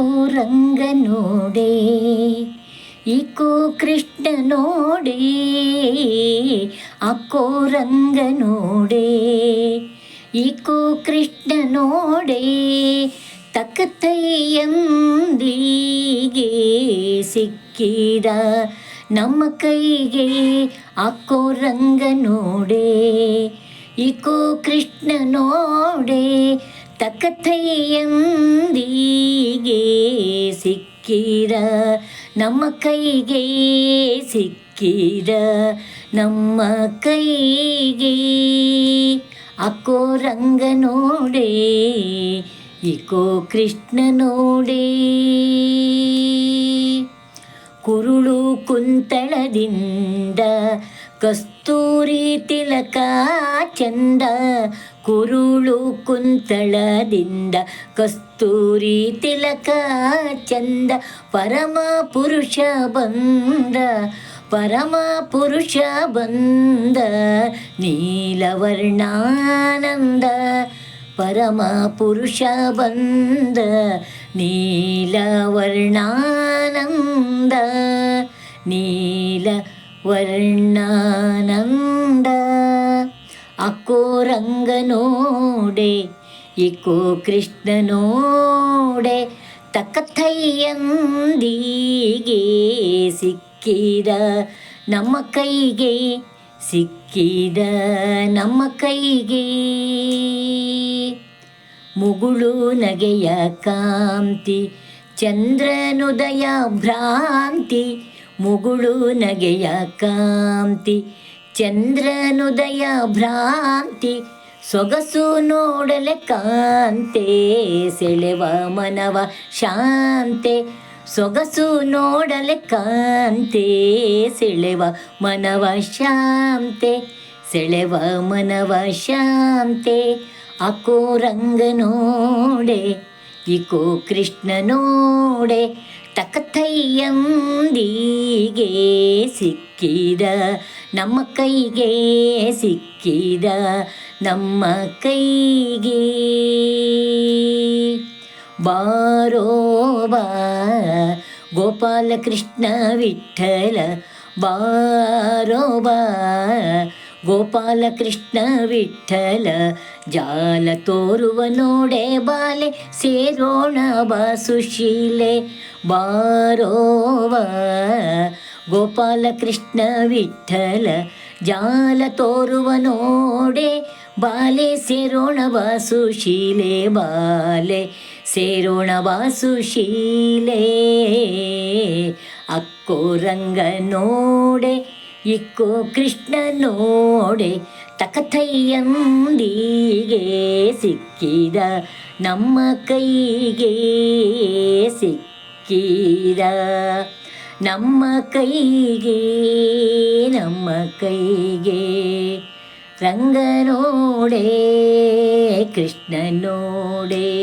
ಅಕ್ಕೋ ರಂಗ ನೋಡೆ ಇಕೋ ಕೃಷ್ಣ ನೋಡೆ, ಅಕ್ಕೋ ರಂಗ ನೋಡೆ ಇಕೋ ಕೃಷ್ಣ ನೋಡೆ ತಕ್ಕತೈಯಂದಿಗೆ ಸಿಕ್ಕಿದ ನಮ್ಮ ಕೈಗೆ ಅಕ್ಕೋ ರಂಗ ನೋಡೆ ಇಕೋ ಕೃಷ್ಣ ನೋಡೆ ತಕ್ಕತೈಯಂದಿಗೆ ಸಿಕ್ಕಿರ? ನಮ್ಮ ಕೈಗೆ ಸಿಕ್ಕಿರ? ನಮ್ಮ ಕೈಗೆ ಅಕ್ಕೋ ರಂಗ ನೋಡೆ ಇಕೋ ಕೃಷ್ಣ ನೋಡೆ. ಕುರುಳು ಕುಂತಳದಿಂದ ಕಸ್ತೂರಿ ತಿಲಕ ಚಂದ ಕುರುಳು ಕುಂತಳದಿಂದ ಕಸ್ತೂರಿ ತಿಲಕ ಚಂದ ಪರಮ ಪುರುಷ ಬಂದ ಪರಮ ಪುರುಷ ಬಂದ ನೀಲವರ್ಣಾನಂದ ಪರಮ ಪುರುಷ ಬಂದ ನೀಲವರ್ಣಾನಂದ ನೀಲ ವರ್ಣಾನಂದ ಅಕ್ಕೋ ರಂಗ ನೋಡೆ ಇಕೋ ಕೃಷ್ಣ ನೋಡೆ ತಕ್ಕಥಯ್ಯಂದಿಗೆ ಸಿಕ್ಕಿದ ನಮ್ಮ ಕೈಗೆ, ಸಿಕ್ಕಿದ ನಮ್ಮ ಕೈಗೆ. ಮುಗುಳು ನಗೆಯ ಕಾಂತಿ, ಚಂದ್ರನುದಯ ಭ್ರಾಂತಿ, ಮುಗುಳು ನಗೆಯ ಕಾಂತಿ ಚಂದ್ರನುದಯ ಭ್ರಾಂತಿ, ಸೊಗಸು ನೋಡಲೆ ಕಾಂತೆ, ಸೆಳೆವ ಮನವ ಶಾಂತೆ, ಸೊಗಸು ನೋಡಲೆ ಕಾಂತೆ, ಸೆಳೆವ ಮನವ ಶಾಂತೆ, ಸೆಳೆವ ಮನವ ಶಾಂತೆ ಅಕೋ ರಂಗ ನೋಡೆ ಇಕೋ ಕೃಷ್ಣ ನೋಡೆ ತಕಥಯ್ಯಂದಿಗೆ ಸಿಕ್ಕಿದ ನಮ್ಮ ಕೈಗೆ ಸಿಕ್ಕಿದ ನಮ್ಮ ಕೈಗೆ ಬಾರೋ ಬಾ ಗೋಪಾಲ ಕೃಷ್ಣ ವಿಠಲ ಬಾರೋ ಬಾ ಗೋಪಾಲ ಕೃಷ್ಣ ವಿಠಲ ಜಾಲ ತೋರುವ ನೋಡೆ ಬಾಲೆ, ಸೇರೋಣ ಬಾಸುಶೀಲೆ ಬಾರೋವ. ಗೋಪಾಲ ಕೃಷ್ಣ ವಿಠಲ ಜಾಲ ತೋರುವ ನೋಡೆ ಬಾಲೆ, ಸೇರೋಣ ಬಾಸುಶೀಲೆ ಬಾಲೆ, ಸೇರೋಣ ಬಾಸುಶೀಲೆ ಅಕ್ಕೋ ರಂಗ ನೋಡೆ ಇಕ್ಕೋ ಕೃಷ್ಣ ನೋಡೆ, ತಕಥೈಯಂದಿಗೆ ಸಿಕ್ಕಿದ, ನಮ್ಮ ಕೈಗೆ ಸಿಕ್ಕಿದ. ನಮ್ಮ ಕೈಗೆ ನಮ್ಮ ಕೈಗೆ ರಂಗ ನೋಡೆ, ಕೃಷ್ಣ ನೋಡೆ.